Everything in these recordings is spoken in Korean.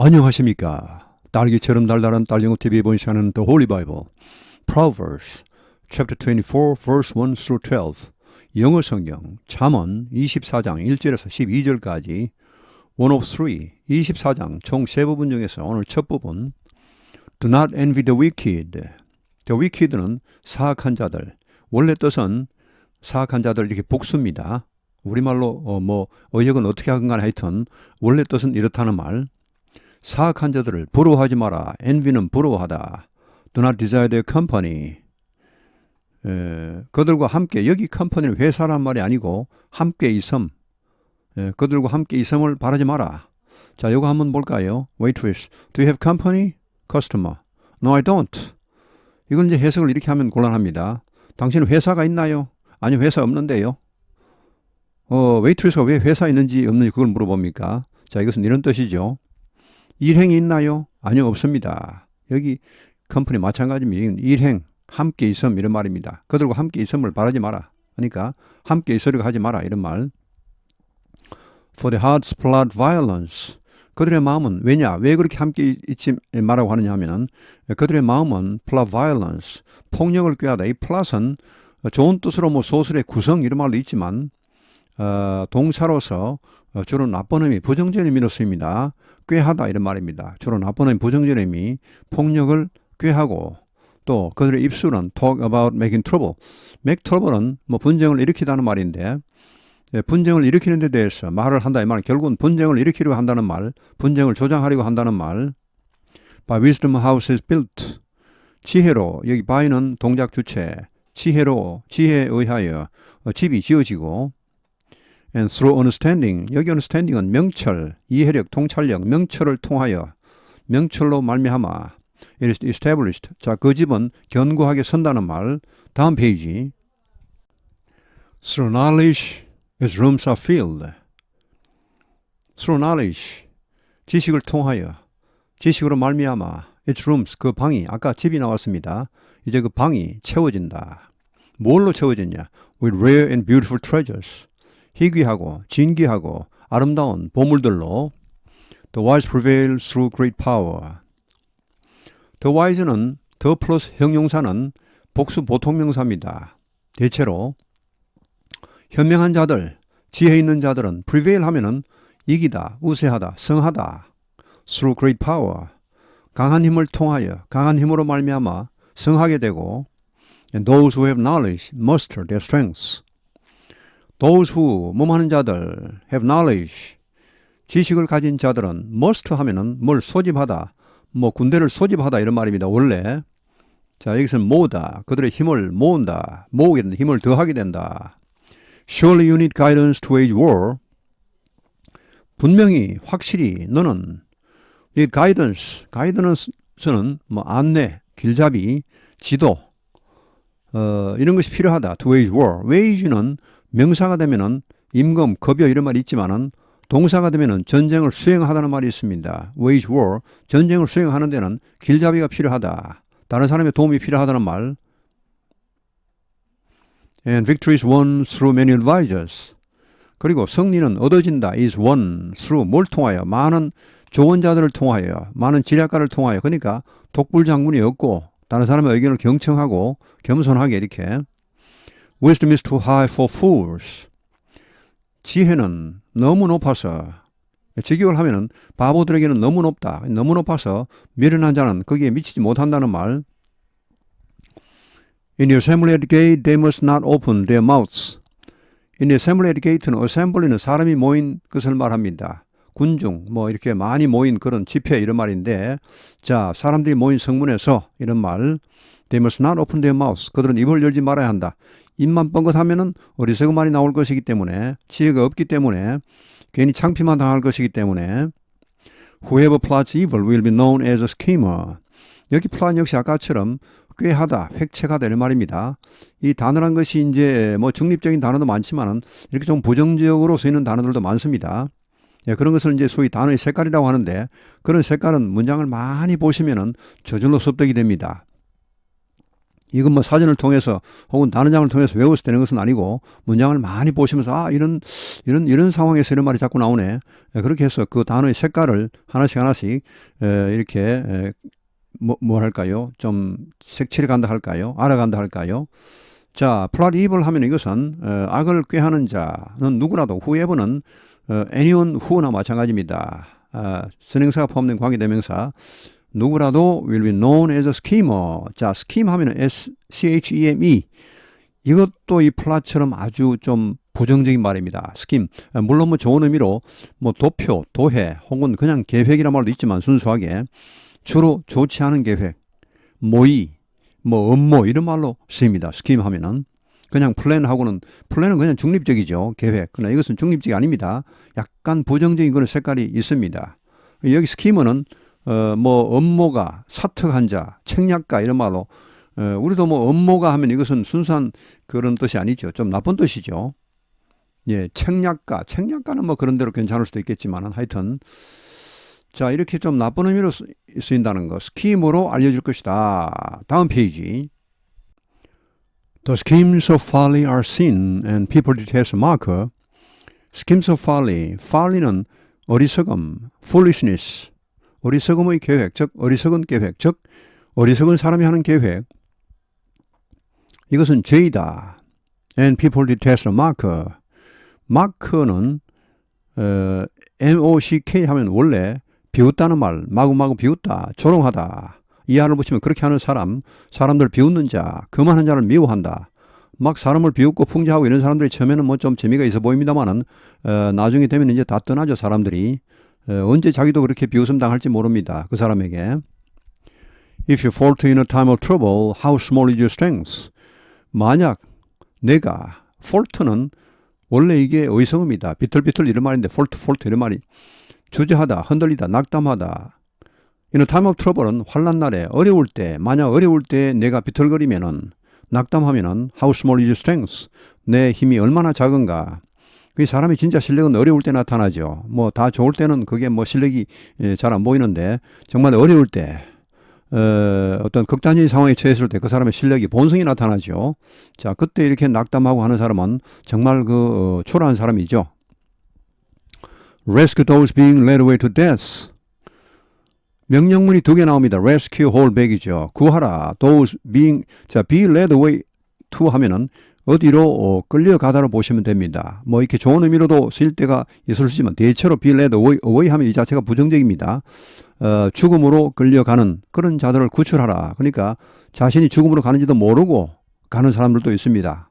안녕하십니까. 딸기처럼 달달한 딸영어 TV에 본시하는 The Holy Bible, Proverbs, chapter 24, verse 1 through 12. 영어 성경, 잠언 24장 1절에서 12절까지, one of three, 24장 총세 부분 중에서 오늘 첫 부분, Do not envy the wicked. The wicked는 사악한 자들. 원래 뜻은 사악한 자들 이렇게 복수입니다. 우리말로 어, 뭐 어역은 어떻게 하건 간에 하여튼 원래 뜻은 이렇다는 말. 사악한 자들을 부러워하지 마라. envy는 부러워하다. Do not desire their company. 에, 그들과 함께 여기 컴퍼니는 회사란 말이 아니고 함께 있음. 에, 그들과 함께 있음을 바라지 마라. 자, 이거 한번 볼까요? Waitress, do you have company? Customer, no, I don't. 이건 이제 해석을 이렇게 하면 곤란합니다. 당신은 회사가 있나요? 아니, 회사 없는데요. 어, 웨이트리스가 왜 회사 있는지 없는지 그걸 물어봅니까? 자, 이것은 이런 뜻이죠. 일행이 있나요? 아니요, 없습니다. 여기 컴퍼니 마찬가지입니다. 일행, 함께 있음 이런 말입니다. 그들과 함께 있음을 바라지 마라. 그러니까 함께 있으려고 하지 마라 이런 말. For the hearts plot violence. 그들의 마음은 왜냐? 왜 그렇게 함께 있지 말라고 하느냐 하면은 그들의 마음은 plot violence. 폭력을 꾀하다. 이 plot은 좋은 뜻으로 뭐 소설의 구성 이런 말도 있지만 어, 동사로서 어, 주로 나쁜 의미, 부정적인 의미로 쓰입니다. 꾀하다 이런 말입니다. 주로 나쁜 의미, 부정적인 의미, 폭력을 꾀하고 또 그들의 입술은 talk about making trouble. make trouble은 뭐 분쟁을 일으키다는 말인데 예, 분쟁을 일으키는 데 대해서 말을 한다 이 말은 결국은 분쟁을 일으키려고 한다는 말, 분쟁을 조장하려고 한다는 말. By wisdom house is built. 지혜로 여기 by는 동작 주체, 지혜로 지혜에 의하여 어, 집이 지어지고 and through understanding 여기 understanding은 명철, 이해력, 통찰력, 명철을 통하여 명철로 말미암아 it is established. 자, 그 집은 견고하게 선다는 말. 다음 페이지. Through knowledge, its rooms are filled. Through knowledge, 지식을 통하여, 지식으로 말미암아, its rooms, 그 방이, 아까 집이 나왔습니다. 이제 그 방이 채워진다. 뭘로 채워졌냐? With rare and beautiful treasures. 희귀하고 진귀하고 아름다운 보물들로 The wise prevail through great power. The wise는 더 플러스 형용사는 복수 보통명사입니다. 대체로 현명한 자들, 지혜 있는 자들은 prevail 하면은 이기다, 우세하다, 성하다. through great power. 강한 힘을 통하여 강한 힘으로 말미암아 성하게 되고 and those who have knowledge muster their strengths. Those who 몸하는 자들 have knowledge 지식을 가진 자들은 must 하면은 뭘 소집하다 뭐 군대를 소집하다 이런 말입니다. 원래 자 여기서는 모으다 그들의 힘을 모은다 모으게 된다 힘을 더하게 된다. Surely you need guidance to wage war. 분명히 확실히 너는 이 guidance guidance는 뭐 안내 길잡이 지도 어, 이런 것이 필요하다. to wage war. wage는 명사가 되면은 임금, 급여 이런 말이 있지만은 동사가 되면은 전쟁을 수행하다는 말이 있습니다. wage war. 전쟁을 수행하는 데는 길잡이가 필요하다. 다른 사람의 도움이 필요하다는 말. And victory is won through many advisors. 그리고 승리는 얻어진다. is won through 뭘 통하여? 많은 조언자들을 통하여, 많은 지략가를 통하여. 그러니까 독불 장군이 없고 다른 사람의 의견을 경청하고 겸손하게 이렇게 Wisdom is too high for fools. 지혜는 너무 높아서 직역을 하면은 바보들에게는 너무 높다. 너무 높아서 미련한 자는 거기에 미치지 못한다는 말. In your assembly at the gate, they must not open their mouths. In the assembly at the gate는 assembly는 사람이 모인 것을 말합니다. 군중, 뭐 이렇게 많이 모인 그런 집회 이런 말인데, 자, 사람들이 모인 성문에서 이런 말, they must not open their mouths. 그들은 입을 열지 말아야 한다. 입만 뻥긋하면은 어리석은 말이 나올 것이기 때문에 지혜가 없기 때문에 괜히 창피만 당할 것이기 때문에 whoever plots evil will be known as a schemer. 여기 플란 역시 아까처럼 꾀하다, 획책하다 이런 말입니다. 이 단어란 것이 이제 뭐 중립적인 단어도 많지만은 이렇게 좀 부정적으로 쓰이는 단어들도 많습니다. 예, 그런 것을 이제 소위 단어의 색깔이라고 하는데 그런 색깔은 문장을 많이 보시면은 저절로 습득이 됩니다. 이건 뭐 사전을 통해서 혹은 단어장을 통해서 외워서 되는 것은 아니고 문장을 많이 보시면서 아 이런 이런 이런 상황에서 이런 말이 자꾸 나오네. 예, 그렇게 해서 그 단어의 색깔을 하나씩 하나씩 에, 이렇게 에, 뭐, 뭐 할까요? 좀 색칠해 간다 할까요? 알아간다 할까요? 자 이블 하면 이것은 어, 악을 꾀하는 자는 누구라도 어, anyone who나 마찬가지입니다. 아, 선행사가 포함된 관계대명사 누구라도 will be known as a schemer. 자, scheme 하면은 S-C-H-E-M-E. 이것도 이 플라처럼 아주 좀 부정적인 말입니다. 스킴. 물론 뭐 좋은 의미로 뭐 도표, 도해 혹은 그냥 계획이란 말도 있지만 순수하게 주로 좋지 않은 계획, 모의, 뭐 업무 이런 말로 쓰입니다. 스킴 하면은 그냥 플랜하고는 플랜은 그냥 중립적이죠. 계획. 그러나 이것은 중립적이 아닙니다. 약간 부정적인 그런 색깔이 있습니다. 여기 스키머는 어, 뭐 업무가 사특한 자, 책략가 이런 말로 어, 우리도 뭐 업무가 하면 이것은 순수한 그런 뜻이 아니죠. 좀 나쁜 뜻이죠. 예, 책략가, 책략가는 뭐 그런 대로 괜찮을 수도 있겠지만 하여튼 자 이렇게 좀 나쁜 의미로 쓰, 쓰인다는 거 스킴으로 알려줄 것이다. 다음 페이지. The schemes of folly are sin and people detest marker. schemes of folly, folly는 어리석음, foolishness. 어리석음의 계획, 즉 어리석은 계획, 즉 어리석은 사람이 하는 계획. 이것은 죄이다. And people detest mark. 마크는 어, M-O-C-K 하면 원래 비웃다는 말, 마구마구 비웃다, 조롱하다. 이 말을 붙이면 그렇게 하는 사람, 사람들 비웃는 자, 그만한 자를 미워한다. 막 사람을 비웃고 풍자하고 이런 사람들이 처음에는 뭐 좀 재미가 있어 보입니다만은 어, 나중에 되면 이제 다 떠나죠 사람들이 언제 자기도 그렇게 비웃음 당할지 모릅니다. 그 사람에게. If you falter in a time of trouble, how small is your strength? 만약 내가 falter는 원래 이게 의성음이다. 비틀비틀 이런 말인데 falter, falter 이런 말이 주저하다, 흔들리다, 낙담하다. in a time of trouble은 환란 날에 어려울 때, 만약 어려울 때 내가 비틀거리면은 낙담하면은 how small is your strength? 내 힘이 얼마나 작은가? 그 사람이 진짜 실력은 어려울 때 나타나죠. 뭐 다 좋을 때는 그게 뭐 실력이 예, 잘안 보이는데 정말 어려울 때 어, 어떤 극단적인 상황에 처했을 때 그 사람의 실력이 본성이 나타나죠. 자, 그때 이렇게 낙담하고 하는 사람은 정말 그 어, 초라한 사람이죠. Rescue those being led away to death. 명령문이 두 개 나옵니다. Rescue, hold back이죠. 구하라. Those being 자, be led away to 하면은 어디로 어, 끌려가다로 보시면 됩니다. 뭐 이렇게 좋은 의미로도 쓰일 때가 있을 수 있지만 대체로 led away, away 하면 이 자체가 부정적입니다. 어, 죽음으로 끌려가는 그런 자들을 구출하라. 그러니까 자신이 죽음으로 가는지도 모르고 가는 사람들도 있습니다.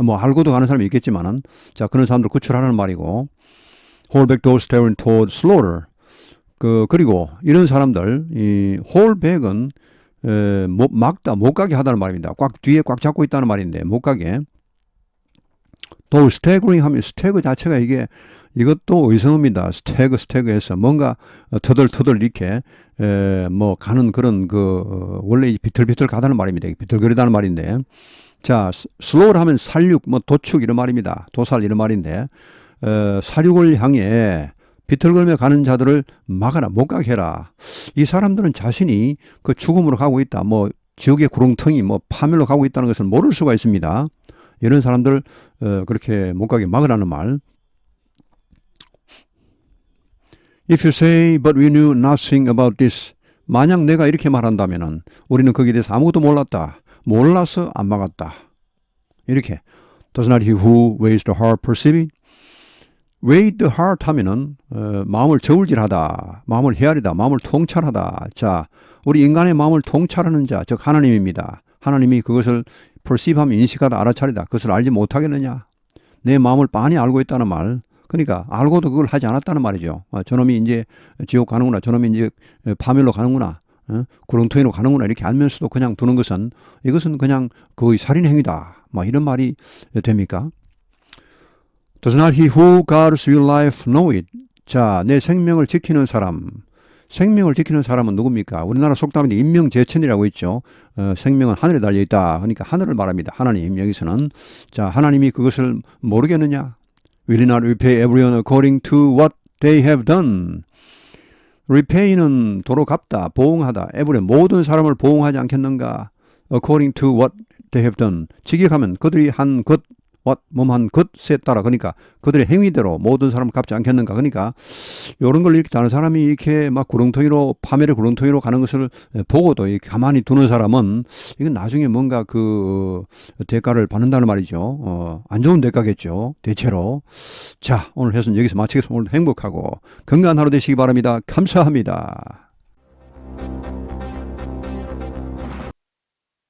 뭐 알고도 가는 사람이 있겠지만은 자 그런 사람들 구출하라는 말이고 hold back those. 그 그리고 이런 사람들 이 back은 에, 못, 막다, 못 가게 하다는 말입니다. 꽉, 뒤에 꽉 잡고 있다는 말인데, 못 가게. 또 스태그링 하면 스태그 자체가 이게 이것도 의성입니다. 스태그 스태그해서 뭔가 터덜터덜 이렇게 에, 뭐 가는 그런 그 어, 원래 비틀비틀 가다는 말입니다. 비틀거리다는 말인데 자 슬로우 하면 살육 뭐 도축 이런 말입니다. 도살 이런 말인데 에, 사륙을 향해 비틀거리며 가는 자들을 막아라 못 가게 해라. 이 사람들은 자신이 그 죽음으로 가고 있다. 뭐 지옥의 구렁텅이 뭐 파멸로 가고 있다는 것을 모를 수가 있습니다. 이런 사람들 어, 그렇게 못 가게 막으라는 말. If you say, but we knew nothing about this. 만약 내가 이렇게 말한다면은 우리는 거기에 대해서 아무것도 몰랐다. 몰라서 안 막았다. 이렇게. Does not he who weighs the heart perceive it? weigh the heart 하면은 어, 마음을 저울질하다, 마음을 헤아리다, 마음을 통찰하다. 자, 우리 인간의 마음을 통찰하는 자, 즉 하나님입니다. 하나님이 그것을 perceive하면 인식하다, 알아차리다. 그것을 알지 못하겠느냐? 내 마음을 빤히 알고 있다는 말. 그러니까 알고도 그걸 하지 않았다는 말이죠. 아, 저놈이 이제 지옥 가는구나. 저놈이 이제 파멸로 가는구나. 어? 구렁텅이로 가는구나. 이렇게 알면서도 그냥 두는 것은 이것은 그냥 거의 살인 행위다. 뭐 이런 말이 됩니까? Does not he who guards your life know it? 자, 내 생명을 지키는 사람. 생명을 지키는 사람은 누굽니까? 우리나라 속담인데 인명재천이라고 있죠. 어, 생명은 하늘에 달려 있다. 그러니까 하늘을 말합니다. 하나님 여기서는 자 하나님이 그것을 모르겠느냐? Will not repay everyone according to what they have done. repay는 도로 갚다, 보응하다. 에브리 모든 사람을 보응하지 않겠는가? according to what they have done. 직역하면 그들이 한 것, 몸한 것에 따라 그러니까 그들의 행위대로 모든 사람을 갚지 않겠는가. 그러니까 이런 걸 이렇게 다른 사람이 이렇게 막 구렁텅이로 파멸의 구렁텅이로 가는 것을 보고도 이렇게 가만히 두는 사람은 이건 나중에 뭔가 그 대가를 받는다는 말이죠. 어, 안 좋은 대가겠죠. 대체로. 자, 오늘 해서 여기서 마치겠습니다. 오늘 행복하고 건강한 하루 되시기 바랍니다. 감사합니다.